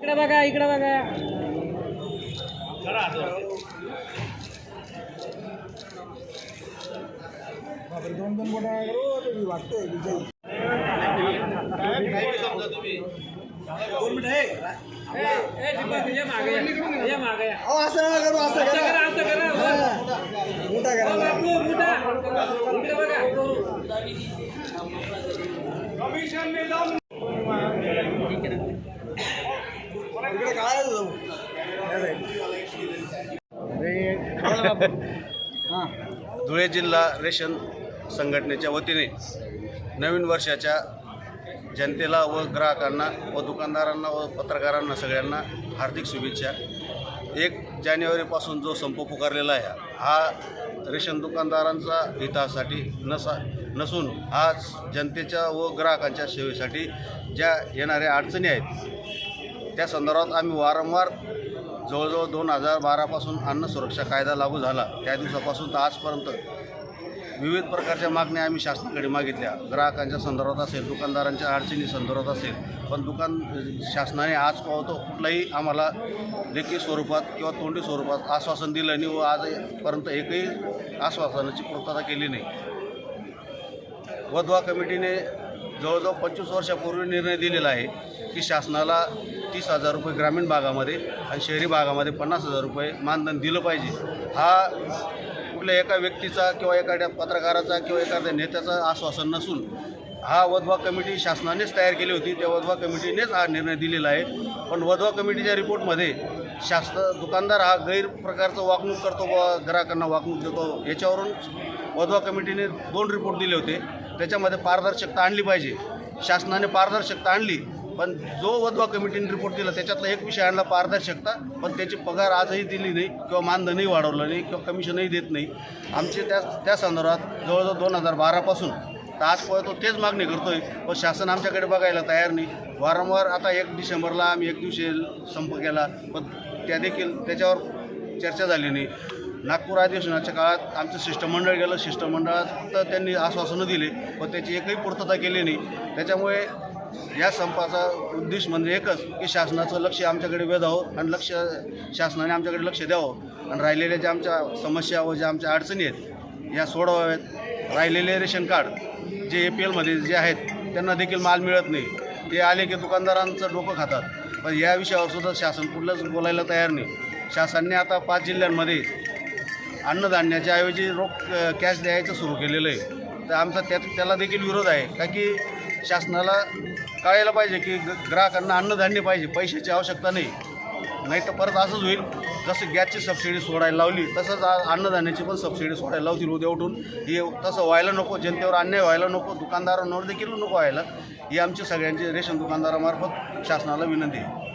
इकडे बघा इकडे बघा. दोन दोन वाटतंय विजय दोन मिनिट मागे असं नका करू असं करा. करा असं करा. मोठा करा. बापू, मोठा. इकडे बघा. इकडे काय आहे तुझं? या side. हा धुळे जिल्हा रेशन संघटनेच्या वतीने नवीन वर्षाच्या जनतेला व ग्राहकांना व दुकानदारांना व पत्रकारांना सगळ्यांना हार्दिक शुभेच्छा. एक जानेवारीपासून जो संप पुकारलेला आहे हा रेशन दुकानदारांचा हितासाठी नसा नसून आज जनतेच्या व ग्राहकांच्या सेवेसाठी ज्या येणाऱ्या अडचणी आहेत त्या संदर्भात आम्ही वारंवार जवळजवळ दोन हजार बारापासून अन्न सुरक्षा कायदा लागू झाला. त्या दिवसापासून तर आजपर्यंत विविध प्रकारच्या मागण्या आम्ही शासनाकडे मागितल्या. ग्राहकांच्या संदर्भात असेल दुकानदारांच्या अडचणी संदर्भात असेल पण दुकान शासनाने आज पावतो कुठलाही आम्हाला लेखी स्वरूपात किंवा तोंडी स्वरूपात आश्वासन दिलं नाही व आजपर्यंत एकही आश्वासनाची पूर्तता केली नाही. वधवा कमिटीने जवळजवळ पंचवीस वर्षापूर्वी निर्णय दिलेला आहे की शासनाला तीस हजार रुपये ग्रामीण भागामध्ये आणि शहरी भागामध्ये पन्नास हजार रुपये मानधन दिलं पाहिजे. हा कुठल्या एका व्यक्तीचा किंवा एखाद्या पत्रकाराचा किंवा एखाद्या नेत्याचा आश्वासन नसून हा वधवा कमिटी शासनानेच तयार केली होती. त्या वधवा कमिटीनेच हा निर्णय दिलेला आहे. पण वधवा कमिटीच्या रिपोर्टमध्ये शासन दुकानदार हा गैरप्रकारचं वागणूक करतो व ग्राहकांना वागणूक देतो. याच्यावरून वधवा कमिटीने दोन रिपोर्ट दिले होते. त्याच्यामध्ये पारदर्शकता आणली पाहिजे. शासनाने पारदर्शकता आणली. पण जो वधवा कमिटीने रिपोर्ट दिला त्याच्यातला एक विषय आणला पारदर्शकता पण त्याची पगार आजही दिली नाही किंवा मानधनही वाढवलं नाही किंवा कमिशनही देत नाही. आमचे त्या त्या संदर्भात जवळजवळ दोन हजार बारापासून तर आजपर्यंत तो तेच मागणी करतो आहे पण शासन आमच्याकडे बघायला तयार नाही. वारंवार आता एक डिसेंबरला आम्ही एक दिवशी संप केला पण त्या देखील त्याच्यावर चर्चा झाली नाही. नागपूर अधिवेशनाच्या काळात आमचं शिष्टमंडळ गेलं शिष्टमंडळात तर त्यांनी आश्वासनं दिले पण त्याची एकही पूर्तता केली नाही. त्याच्यामुळे या संपाचा उद्देश म्हणजे एकच की शासनाचं लक्ष आमच्याकडे वेधावं आणि लक्ष शासनाने आमच्याकडे लक्ष द्यावं. आणि राहिलेल्या ज्या आमच्या समस्या व ज्या आमच्या अडचणी आहेत या सोडवाव्यात. राहिलेले रेशन कार्ड जे ए पी एलमध्ये जे आहेत त्यांना देखील माल मिळत नाही. ते आले की दुकानदारांचं डोकं खातात. पण या विषयावर सुद्धा शासन कुठलंच बोलायला तयार नाही. शासनाने आता पाच जिल्ह्यांमध्ये अन्नधान्याच्या ऐवजी रोख कॅश द्यायचं सुरू केलेलं आहे. तर आमचा त्या त्याला देखील विरोध आहे. का की शासनाला कळायला पाहिजे की ग ग्राहकांना अन्नधान्य पाहिजे पैशाची आवश्यकता नाही. नाही तर परत असंच होईल. जसं गॅसची सबसिडी सोडायला लावली तसंच अन्नधान्याची पण सबसिडी सोडायला लावतील उद्या उठून. हे तसं व्हायला नको जनतेवर अन्याय व्हायला नको दुकानदारांवर देखील नको व्हायला. ही आमची सगळ्यांची रेशन दुकानदारामार्फत शासनाला विनंती आहे.